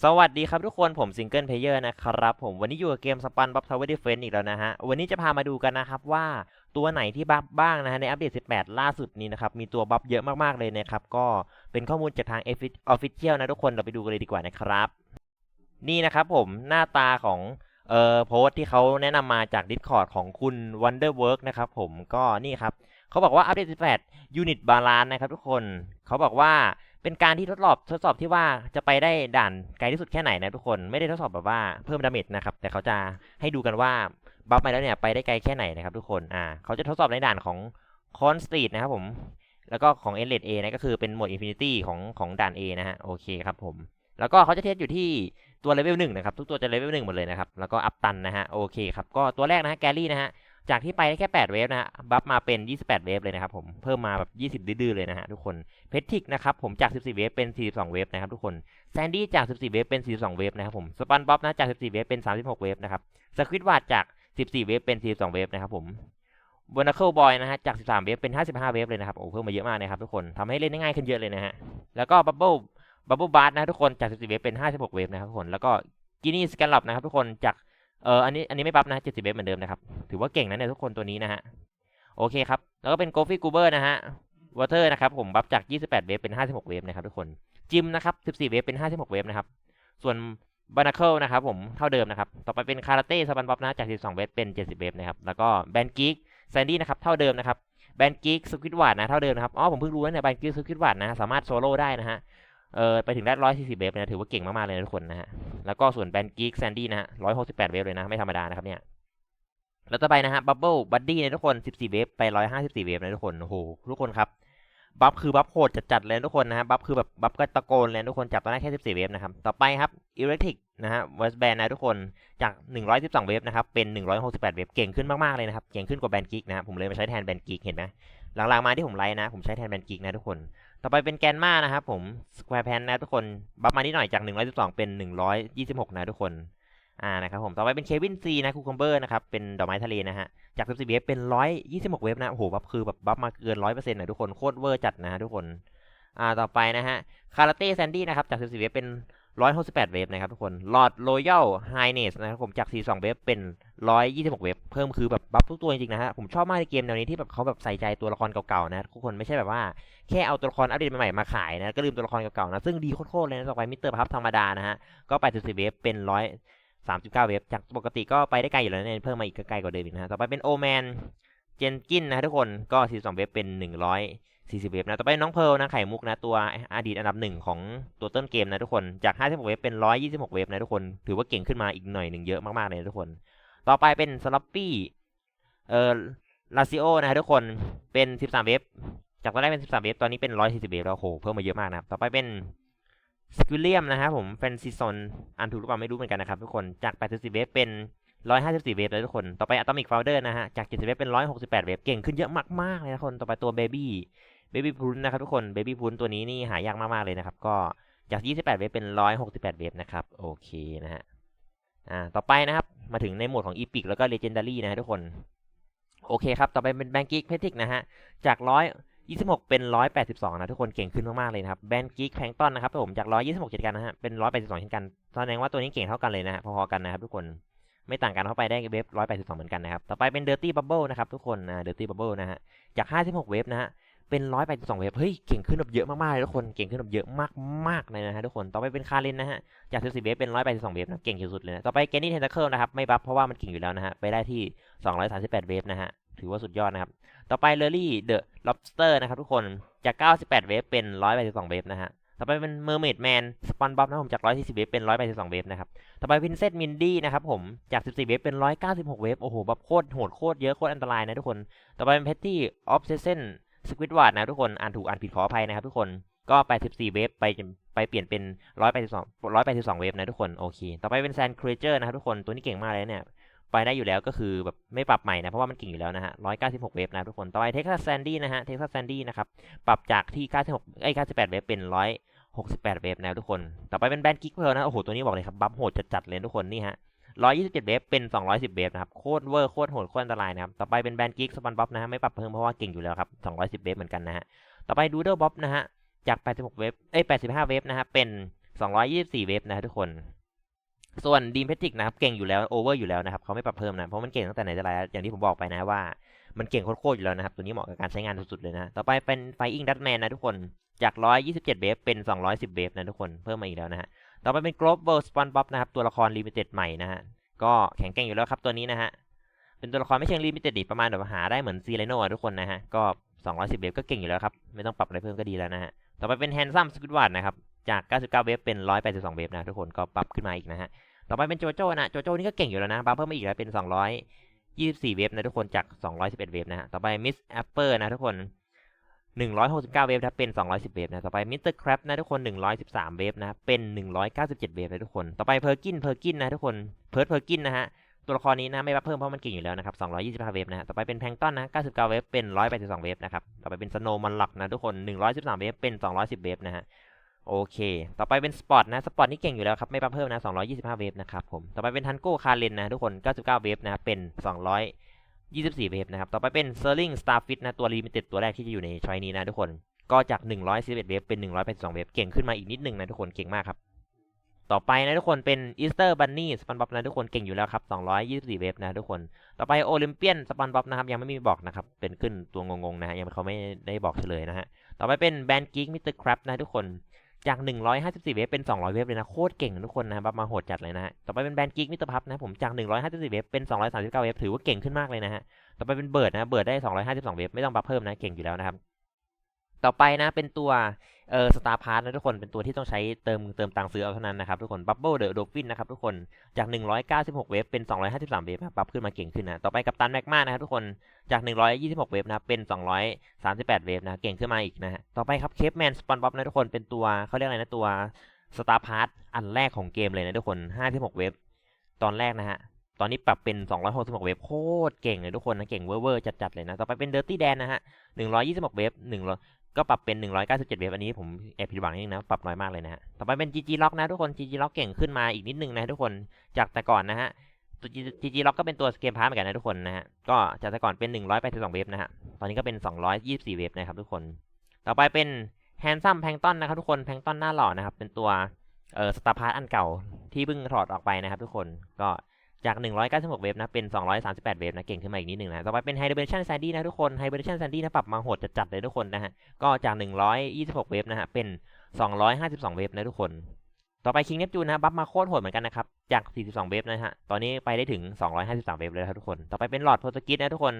สวัสดีครับทุกคนผมซิงเกิลเพลเยอร์นะครับผมวันนี้อยู่กับเกมสปันบัฟทาวเวอร์ดิเฟนอีกแล้วนะฮะ วันนี้จะพามาดูกันนะครับว่าตัวไหนที่บัฟบ้างนะฮะในอัปเดต 18 ล่าสุดนี้นะครับ มีตัวบัฟเยอะมาก ๆ เลยนะครับ ก็เป็นข้อมูลจากทางออฟฟิเชียลนะทุกคนเราไปดูกันเลยดีกว่านะครับ นี่นะครับผมหน้าตาของเอ่อโพสต์ที่เขาแนะนำมาจาก Discord ของคุณ Wonderwork นะครับผมก็นี่ครับเขาบอกว่าอัปเดต 18 Unit Balance นะครับทุกคนเขาบอกว่า เป็นการที่ทดสอบทดสอบที่ว่าจะไปได้ด่านไกลที่สุดแค่ไหนนะทุกคนไม่ได้ทดสอบแบบว่าเพิ่มดาเมจนะครับแต่เขาจะให้ดูกันว่าบัฟไปแล้วเนี่ยไปได้ไกลแค่ไหนนะครับทุกคนอ่าเขาจะทดสอบในด่านของคอนสตรีทนะครับผมแล้วก็ของเอเลดเอนะก็คือเป็นโหมดอินฟินิตี้ของของด่าน A นะฮะโอเคครับผมแล้วก็เขาจะเทสอยู่ที่ตัวเลเวลหนึ่งนะครับทุกตัวจะเลเวลหนึ่งหมดเลยนะครับแล้วก็อัพตันนะฮะโอเคครับก็ตัวแรกนะฮะแกรี่นะฮะ จากที่ไปได้แค่ 8 เวฟนะฮะบัฟมาเป็น 28 เวฟเลยนะครับผมเพิ่มมาแบบ 20 ดื้อๆเลยนะฮะทุกคนเพทิกนะครับผมจาก 14 เวฟเป็น 42 เวฟนะครับทุกคนแซนดี้จาก 14 เวฟเป็น 42 เวฟนะครับผมสปันบ๊อบนะจาก 14 เวฟเป็น 36 เวฟนะครับสควิตวาดจาก 14 เวฟเป็น 42 เวฟนะครับผมบนาเคิลบอยนะฮะจาก 13 เวฟเป็น 55 เวฟเลยนะครับโอ้เพิ่มมาเยอะมากนะครับทุกคนทำให้เล่นได้ง่ายขึ้นเยอะเลยนะฮะแล้วก็บับเบิลบับเบิลบาร์นะทุกคนจาก 14 เวฟเป็น 56 เวฟนะครับทุกคนแล้วก็กินี่สแกนลับนะครับทุกคนจาก เอออันนี้อันนี้ไม่บัฟนะ70เวฟเหมือนเดิมนะครับ ถือว่าเก่งนะเนี่ยทุกคนตัวนี้นะฮะ โอเคครับ แล้วก็เป็นโกฟี่กูเบอร์นะฮะวอเตอร์นะครับผมบัฟจาก 28 เวฟเป็น 56 เวฟนะครับทุกคน จิมนะครับ 14 เวฟเป็น 56 เวฟนะครับ ส่วนบานาเคิลนะครับผมเท่าเดิมนะครับ ต่อไปเป็นคาราเต้สปันบัฟนะจาก 12 เวฟเป็น 70 เวฟนะครับ แล้วก็แบนกิกแซนดี้นะครับเท่าเดิมนะครับแบนกิกสควิตวาดนะเท่าเดิมนะครับ อ๋อผมเพิ่งรู้นะเนี่ยแบนกิกสควิตวาดนะสามารถโซโล่ได้นะฮะ เออไปถึงได้140เวฟนะถือว่าเก่งมากๆเลยนะทุกคนนะฮะ แล้วก็ส่วนแบนกิกแซนดี้นะฮะ168เวฟเลยนะไม่ธรรมดานะครับเนี่ย แล้วต่อไปนะฮะบับเบิลบัดดี้นะทุกคน14เวฟไป154เวฟนะทุกคนโอ้โหทุกคนครับบัฟคือบัฟโหดจัดๆเลยทุกคนนะฮะบัฟคือแบบบัฟก็ตะโกนเลยทุกคนจับตอนแรกแค่ 14 เวฟนะครับ ต่อไปครับอิเล็กทริกนะฮะเวสแบนนะทุกคนจาก 112 เวฟนะครับ เป็น 168 เวฟเก่งขึ้นมากๆเลยนะครับ เก่งขึ้นกว่าแบนกิกนะฮะผมเลยมาใช้แทนแบนกิกเห็นไหมหลังๆมาที่ผมไลน์นะ ผมใช้แทนแบนกิกนะทุกคน ต่อไปเป็นแกนมานะครับผมสแควร์แพนนะทุกคนบัฟมานิดหน่อยจาก 112 เป็น 126 นะทุกคนอ่านะครับผมต่อไปเป็นเควินซีนะคูคอมเบอร์นะครับเป็นดอกไม้ทะเลนะฮะจาก 14เวฟเป็น 126 เวฟนะโอ้โหบัฟคือแบบบัฟมาเกิน 100%นะทุกคนโคตรเวอร์จัดนะฮะทุกคนอ่าต่อไปนะฮะคาราเต้แซนดี้นะครับจาก 14เวฟเป็น 168 เวฟนะครับทุกคนหลอดโรยัลไฮเนสนะครับผมจาก 42 เวฟเป็น 126 เวฟเพิ่มคือแบบบัฟทุกตัวจริงๆนะฮะ ผมชอบมากในเกมแนวนี้ที่แบบเขาแบบใส่ใจตัวละครเก่าๆนะทุกคนไม่ใช่แบบว่าแค่เอาตัวละครอัปเดตใหม่ๆมาขายนะ ก็ลืมตัวละครเก่าๆนะ ซึ่งดีโคตรๆเลยนะต่อไปมิสเตอร์พับธรรมดานะฮะ ก็ไป14เวฟเป็น139 เวฟจากปกติก็ไปได้ไกลอยู่แล้วเนี่ยเพิ่มมาอีกก็ไกลกว่าเดิมอีกนะฮะต่อไปเป็นโอแมนเจนกินนะทุกคนก็42เวฟเป็น 40 เวฟนะ ต่อไปน้องเพลนะไข่มุกนะ ตัวอดีตอันดับหนึ่งของตัวต้นเกมนะทุกคน จาก 56 เวฟเป็น 126 เวฟนะทุกคน ถือว่าเก่งขึ้นมาอีกหน่อยหนึ่งเยอะมากๆเลยนะทุกคน ต่อไปเป็นสลัปปี้ เอ่อ ลาซิโอนะทุกคน เป็น 13 เวฟ จากตอนแรกเป็น 13 เวฟ ตอนนี้เป็น 140 เวฟแล้วโห เพิ่มมาเยอะมากนะครับต่อไปเป็นสกิลเลียมนะครับผมเป็นซีซอนอันถูกหรือเปล่าไม่รู้เหมือนกันนะครับทุกคน จาก80เวฟเป็น154เวฟเลยทุกคน ต่อไปอะตอมิกโฟลเดอร์นะฮะ จาก70เวฟเป็น168เวฟ เก่งขึ้นเยอะมากๆเลยนะคน ต่อไปตัวเบบี้ เบบี้พุนนะครับทุกคนเบบี้พุนตัวนี้นี่หายากมากๆเลยนะครับ ก็จาก 28 เวฟเป็น 168 เวฟนะครับ โอเคนะฮะอ่าต่อไปนะครับ มาถึงในโหมดของอีพิกแล้วก็เลเจนดารี่นะฮะทุกคน โอเคครับ ต่อไปเป็นแบงกิกเพทิกนะฮะ จาก 126 เป็น 182 นะทุกคนเก่งขึ้นมากๆเลยนะครับแบนกิกแพงต้นนะครับผมจาก 126เช่นกันนะฮะเป็น 182เช่นกันแสดงว่าตัวนี้เก่งเท่ากันเลยนะฮะพอๆกันนะครับทุกคนไม่ต่างกันเข้าไปได้เวฟ182 เหมือนกันนะครับ ต่อไปเป็น Dirty Bubble นะครับทุกคนอ่า Dirty Bubble นะฮะ จาก 56 เวฟนะฮะ เป็น182เวฟเฮ้ยเก่งขึ้นแบบเยอะมากๆเลยทุกคนเก่งขึ้นแบบเยอะมากๆเลยนะฮะทุกคนต่อไปเป็นคารินนะฮะจาก14เวฟเป็น182เวฟนะเก่งที่สุดเลยนะต่อไปแกนนี่เทนตาเคิลนะครับไม่บัฟเพราะว่ามันเก่งอยู่แล้วนะฮะไปได้ที่238เวฟนะฮะถือว่าสุดยอดนะครับต่อไปเลอรี่เดอะล็อบสเตอร์นะครับทุกคนจาก98เวฟเป็น182เวฟนะฮะต่อไปเป็นเมอร์เมดแมนสปันบ๊อบนะผมจาก 140 เวฟเป็น 182 เวฟนะครับ ต่อไปพินเซตมินดี้นะครับผมจาก 14 เวฟเป็น 196 เวฟ โอ้โห แบบโคตรโหดโคตรเยอะโคตรอันตรายนะทุกคน ต่อไปเป็นเพตตี้ออฟเซเซน สควิดวาดนะทุกคน อ่านถูกอ่านผิดขออภัยนะครับทุกคน ก็84เวฟไปไปเปลี่ยนเป็น182 182 เวฟนะทุกคน โอเค ต่อไปเป็นแซนครีเจอร์นะครับทุกคน ตัวนี้เก่งมากเลยเนี่ย ไปได้อยู่แล้วก็คือแบบไม่ปรับใหม่นะ เพราะว่ามันเก่งอยู่แล้วนะฮะ 196 เวฟนะทุกคน ต่อไปเท็กซัสแซนดี้นะฮะ เท็กซัสแซนดี้นะครับ ปรับจากที่ 96ไอ้ย 98 เวฟเป็น 168 เวฟนะทุกคน ต่อไปเป็นแบนกิกเพลนะ โอ้โห ตัวนี้บอกเลยครับ บัฟโหดจัดๆเลยทุกคนนี่ฮะ 127 เวฟเป็น 210 เวฟนะครับ โคตรเวอร์ โคตรโหด โคตรอันตรายนะครับ ต่อไปเป็นแบนกิกสปันบ๊อบนะฮะ ไม่ปรับเพิ่มเพราะว่าเก่งอยู่แล้วครับ 210 เวฟเหมือนกันนะฮะ ต่อไปดูเดอร์บ๊อบนะฮะ จาก 86 เวฟ เอ้ย 85 เวฟนะฮะ เป็น 224 เวฟนะครับทุกคน ส่วนดีมเพติกนะครับ เก่งอยู่แล้ว โอเวอร์อยู่แล้วนะครับเขาไม่ปรับเพิ่มนะ เพราะมันเก่งตั้งแต่ไหนแต่ไรแล้วอย่างที่ผมบอกไปนะว่า มันเก่งโคตรๆอยู่แล้วนะครับ ตัวนี้เหมาะกับการใช้งานสุดๆเลยนะ ต่อไปเป็นไฟอิงดัตแมนนะทุกคน จาก 127 เวฟเป็น 210 เวฟนะทุกคน เพิ่มมาอีกแล้วนะฮะ ต่อไปเป็น Global SpongeBob นะครับ ตัวละครลิมิเต็ดใหม่นะฮะ ก็แข็งแกร่งอยู่แล้วครับตัวนี้นะฮะ เป็นตัวละครไม่เชิงลิมิเต็ดดิประมาณแบบหาได้เหมือนซีเรโน่ทุกคนนะฮะ ก็ 210 เวฟก็เก่งอยู่แล้วครับ ไม่ต้องปรับอะไรเพิ่มก็ดีแล้วนะฮะ ต่อไปเป็น Handsome Squidward นะครับ จาก 99 เวฟเป็น 182 เวฟนะทุกคน ก็ปรับขึ้นมาอีกนะฮะ ต่อไปเป็นโจโจ้นะ โจโจ้นี่ก็เก่งอยู่แล้วนะบัฟเพิ่มมาอีกแล้วเป็น 224 เวฟนะทุกคนจาก 211 เวฟนะฮะ ต่อไป Miss Apple นะทุกคน 169 เวฟนะเป็น 210 เวฟนะต่อไป Mr. Crab นะทุกคน 113 เวฟนะเป็น 197 เวฟนะทุกคนต่อไป Perkin Perkin นนะทุกคนเพิร์ด Perkin นนะฮะตัวละครนี้นะไม่บัฟเพิ่มเพราะมันเก่งอยู่แล้วนะครับ225 เวฟนะฮะต่อไปเป็นแพงต้นนะ99 เวฟเป็น 182 เวฟนะครับต่อไปเป็น Snow m o n l o c k นะทุกคน 113 เวฟเป็น 210 เวฟนะฮะโอเค ต่อไปเป็นสปอร์ตนะ สปอร์ตนี่เก่งอยู่แล้วครับ ไม่ปรับเพิ่มนะ 225 เวฟนะครับผม ต่อไปเป็นทันโก้คาเลนนะ ทุกคน 99 เวฟนะ เป็น 200 24เวฟนะครับ ต่อไปเป็นเซอร์ลิงสตาร์ฟิตนะ ตัวลิมิเต็ดตัวแรกที่จะอยู่ในชอยนี้นะทุกคน ก็จาก 111เวฟเป็น 182เวฟเก่งขึ้นมาอีกนิดนึงนะทุกคน เก่งมากครับ ต่อไปนะทุกคนเป็นอีสเตอร์บันนี่สปันบ๊อบนะทุกคน เก่งอยู่แล้วครับ 224เวฟนะทุกคน ต่อไปโอลิมเปียนสปันบ๊อบนะครับ ยังไม่มีบอกนะครับ เป็นขึ้นตัวงงๆนะฮะ ยังเขาไม่ได้บอกเฉลยนะฮะ ต่อไปเป็นแบนกิ๊กมิสเตอร์ครับนะทุกคน จาก 154 เวฟเป็น 200 เวฟเลยนะ โคตรเก่งทุกคนนะบับมาโหดจัดเลยนะฮะ ต่อไปเป็นแบนกิ๊กมิตรพับนะผมจาก 154 เวฟเป็น 239 เวฟถือว่าเก่งขึ้นมากเลยนะฮะ ต่อไปเป็นเบิร์ดนะ เบิร์ดได้ 252 เวฟไม่ต้องบัฟเพิ่มนะ เก่งอยู่แล้วนะครับ ต่อไปนะเป็นตัวเออสตาร์พาร์ทนะทุกคนเป็นตัวที่ต้องใช้เติมเติมตังซื้อเอาเท่านั้นนะครับทุกคนบับเบิลเดอะโดฟินนะครับทุกคนจาก 196 เวฟเป็น 253 เวฟนะบัฟขึ้นมาเก่งขึ้นนะต่อไปกับตันแมกมานะครับทุกคนจาก 126 เวฟนะเป็น 238 เวฟนะเก่งขึ้นมาอีกนะฮะต่อไปครับเคปแมนสปอนบ๊อบนะทุกคนเป็นตัวเขาเรียกอะไรนะตัวสตาร์พาร์ทอันแรกของเกมเลยนะทุกคน 56 เวฟตอนแรกนะฮะตอนนี้ปรับเป็น 266 เวฟโคตรเก่งเลยทุกคนนะ เก่งเวอร์ๆจัดๆเลยนะ ต่อไปเป็นเดอร์ตี้แดนนะฮะ 126 เวฟ1 ก็ปรับเป็น 197 เวฟอันนี้ผมแอบผิดหวังนิดนึงนะ ปรับน้อยมากเลยนะฮะ ต่อไปเป็น GG Lock นะทุกคน GG Lock เก่งขึ้นมาอีกนิดนึงนะทุกคน จากแต่ก่อนนะฮะตัว GG Lock ก็เป็นตัวเกมพาร์ทเหมือนกันนะทุกคนนะฮะ ก็จากแต่ก่อนเป็น 182 เวฟนะฮะ ตอนนี้ก็เป็น 224 เวฟนะครับทุกคน ต่อไปเป็น Handsome Plankton นะครับทุกคน Plankton หน้าหล่อนะครับ เป็นตัวเอ่อสตาร์พาร์ทอันเก่าที่เพิ่งถอดออกไปนะครับทุกคน ก็ จาก 196 เวฟนะ เป็น 238 เวฟนะ เก่งขึ้นมาอีกนิดหนึ่งนะ ต่อไปเป็น Hibernation Sandy นะทุกคน Hibernation Sandy นะ ปรับมาโหดจัดๆเลยทุกคนนะฮะ ก็จาก 126 เวฟนะฮะ เป็น 252 เวฟนะทุกคน ต่อไป King Neptune นะ บัฟมาโคตรโหดเหมือนกันนะครับ จาก 42 เวฟนะฮะ ตอนนี้ไปได้ถึง 253 เวฟเลยครับทุกคน ต่อไปเป็นหลอดโพสกิสนะทุกคน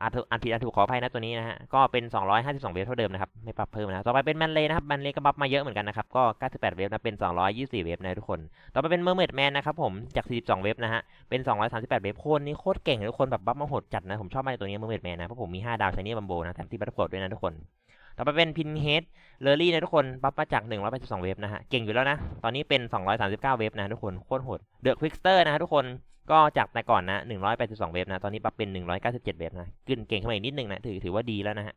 อันผิดอันถูกขออภัยนะตัวนี้นะฮะ ก็เป็น 252 เวฟเท่าเดิมนะครับ ไม่ปรับเพิ่มนะ ต่อไปเป็นแมนเลนะครับ แมนเลก็บัฟมาเยอะเหมือนกันนะครับ ก็ 98 เวฟนะ เป็น 224 เวฟนะทุกคน ต่อไปเป็นเมอร์เมดแมนนะครับผม จาก 42 เวฟนะฮะ เป็น 238 เวฟโคตรนี่โคตรเก่งทุกคน แบบบัฟมาโหดจัดนะ ผมชอบมากตัวนี้เมอร์เมดแมนนะ เพราะผมมี 5 ดาวชนี่บัมโบนะ แถมที่บัตเตอร์โฟด้วยนะทุกคน ต่อไปเป็นพินเฮดเลอรี่นะทุกคน บัฟมาจาก 182 เวฟนะฮะ เก่งอยู่แล้วนะ ตอนนี้เป็น 239 เวฟนะทุกคน โคตรโหด เดอะควิกสเตอร์นะทุกคน ก็จากแต่ก่อนนะ 182 เวฟนะ ตอนนี้ปรับเป็น 197 เวฟนะ ขึ้นเก่งขึ้นมาอีกนิดนึงนะ ถือถือว่าดีแล้วนะฮะ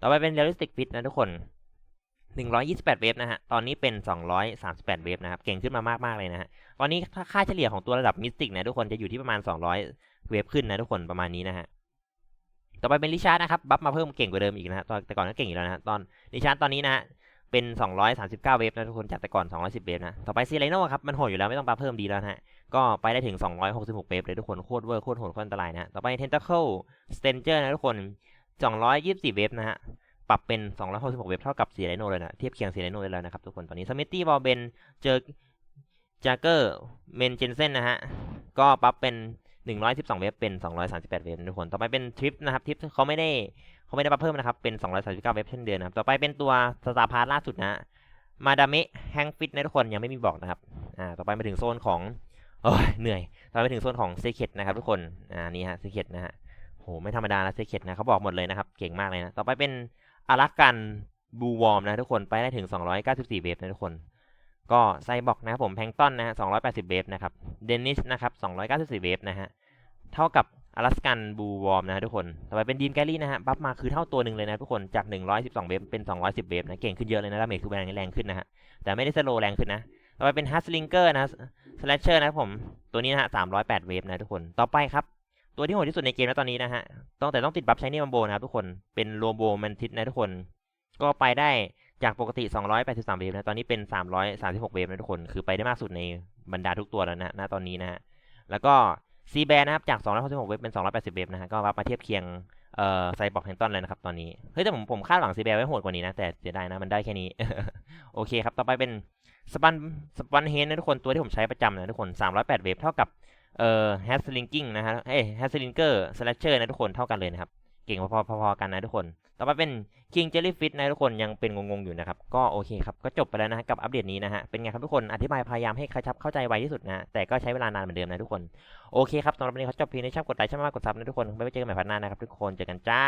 ต่อไปเป็น realistic fit นะทุกคน 128 เวฟนะฮะ ตอนนี้เป็น 238 เวฟนะครับ เก่งขึ้นมามากๆเลยนะฮะ ตอนนี้ถ้าค่าเฉลี่ยของตัวระดับมิสติกนะทุกคนจะอยู่ที่ประมาณ 200 เวฟขึ้นนะทุกคนประมาณนี้นะฮะ ต่อไปเป็นลิชาร์ดนะครับ บัฟมาเพิ่มเก่งกว่าเดิมอีกนะฮะตอนแต่ก่อนก็เก่งอยู่แล้วนะตอนลิชาร์ดตอนนี้นะฮะเป็น 239 เวฟนะทุกคนจากแต่ก่อน 210 เวฟนะ ต่อไปซีไรโน่ครับ มันโหดอยู่แล้วไม่ต้องบัฟเพิ่มดีแล้วนะฮะ ก็ไปได้ถึง 266 เวฟเลยทุกคน โคตรเวอร์ โคตรโหดโคตรอันตรายนะ ต่อไป Tentacle Stranger นะทุกคน 224 เวฟนะฮะ ปรับเป็น 266 เวฟเท่ากับซีไรโนเลยนะ เทียบเคียงซีไรโนได้แล้วนะครับทุกคน ตอนนี้สมิ t ตี้บอลเบนเจอจากเกอร์เมนเจนเซนนะฮะ ก็ปรับเป็น 112 เวฟเป็น 238 เวฟทุกคน ต่อไปเป็นทริปนะครับ ทริปเขาไม่ได้เขาไม่ได้ปรับเพิ่มนะครับ เป็น 239 เวฟเช่นเดิมนะครับ ต่อไปเป็นตัวสตาร์พาร์ทล่าสุดนะฮะมาดามะแฮงฟิตนะทุกคนยังไม่มีบอกนะครับ อ่า ต่อไปมาถึงโซนของ โอ้ยเหนื่อยต่อไปถึงโซนของเซเคตนะครับทุกคนอ่านี่ฮะเซเคตนะฮะโหไม่ธรรมดานะเซเคตนะเขาบอกหมดเลยนะครับเก่งมากเลยนะต่อไปเป็นอารักกันบูวอร์มนะทุกคนไปได้ถึง 294 เวฟนะทุกคน ก็ไซบอกนะครับผมแพงต้นนะฮะ280 เวฟนะครับเดนิสนะครับ294 เวฟนะฮะเท่ากับอลาสกันบูวอร์มนะทุกคน ต่อไปเป็นดีมแกลลี่นะฮะ บัฟมาคือเท่าตัวหนึ่งเลยนะทุกคน จาก 112 เวฟเป็น 210 เวฟนะ เก่งขึ้นเยอะเลยนะดาเมจคือแรงแรงขึ้นนะฮะ แต่ไม่ได้สโลแรงขึ้นนะ ต่อไปเป็นฮัสลิงเกอร์นะสแลชเชอร์นะครับผม ตัวนี้นะฮะ308เวฟนะทุกคน ต่อไปครับ ตัวที่โหดที่สุดในเกมแล้วตอนนี้นะฮะ ต้องแต่ต้องติดบัฟใช้นี่บัมโบนะครับทุกคน เป็นโรโบแมนทิสนะทุกคน ก็ไปได้จากปกติ 283 เวฟนะ ตอนนี้เป็น 336 เวฟนะทุกคน คือไปได้มากสุดในบรรดาทุกตัวแล้วนะณตอนนี้นะฮะ แล้วก็ซีแบนนะครับ จาก 266 เวฟเป็น 280 เวฟนะฮะ ก็วับมาเทียบเคียงเอ่อไซบอร์กแฮนตันเลยนะครับตอนนี้ เฮ้ยแต่ผมผมคาดหวังซีแบนไว้โหดกว่านี้นะ แต่เสียดายนะ มันได้แค่นี้ โอเคครับ ต่อไปเป็น สปันสปันเฮนนะทุกคนตัวที่ผมใช้ประจำนะทุกคน 308 เวฟเท่ากับเอ่อแฮสลิงกิ้งนะฮะเอ้แฮสลิงเกอร์สแลชเชอร์นะทุกคนเท่ากันเลยนะครับ เก่งพอๆพอๆกันนะทุกคน ต่อไปเป็นคิงเจลลี่ฟิตนะทุกคนยังเป็นงงๆอยู่นะครับ ก็โอเคครับ ก็จบไปแล้วนะกับอัปเดตนี้นะฮะ เป็นไงครับทุกคนอธิบายพยายามให้กระชับเข้าใจไวที่สุดนะ แต่ก็ใช้เวลานานเหมือนเดิมนะทุกคน โอเคครับสำหรับวันนี้เขาจบเพียงในช่องกดไลค์ช่องมากกดซับนะทุกคนไว้เจอกันใหม่พัฒนานะครับทุกคนเจอกันจ้า